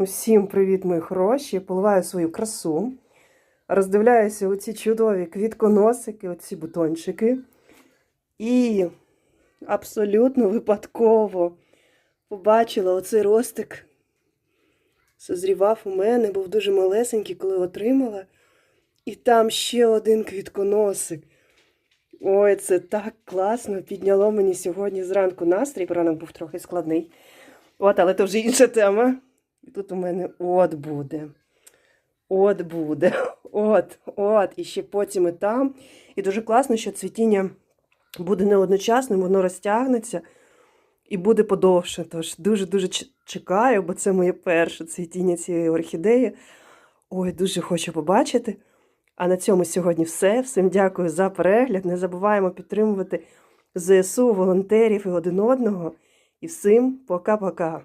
Усім привіт, мої хороші! Поливаю свою красу. Роздивляюся оці чудові квітконосики, оці бутончики. І абсолютно випадково побачила оцей ростик. Созрівав у мене, був дуже малесенький, коли отримала. І там ще один квітконосик. Ой, це так класно. Підняло мені сьогодні зранку настрій, ранок був трохи складний. От, але то вже інша тема. І тут у мене от буде. От буде. От, от. І ще потім і там. І дуже класно, що цвітіння буде не одночасним, воно розтягнеться і буде подовше. Тож дуже-дуже чекаю, бо це моє перше цвітіння цієї орхідеї. Ой, дуже хочу побачити. А на цьому сьогодні все. Всім дякую за перегляд. Не забуваємо підтримувати ЗСУ, волонтерів і один одного. І всім пока-пока.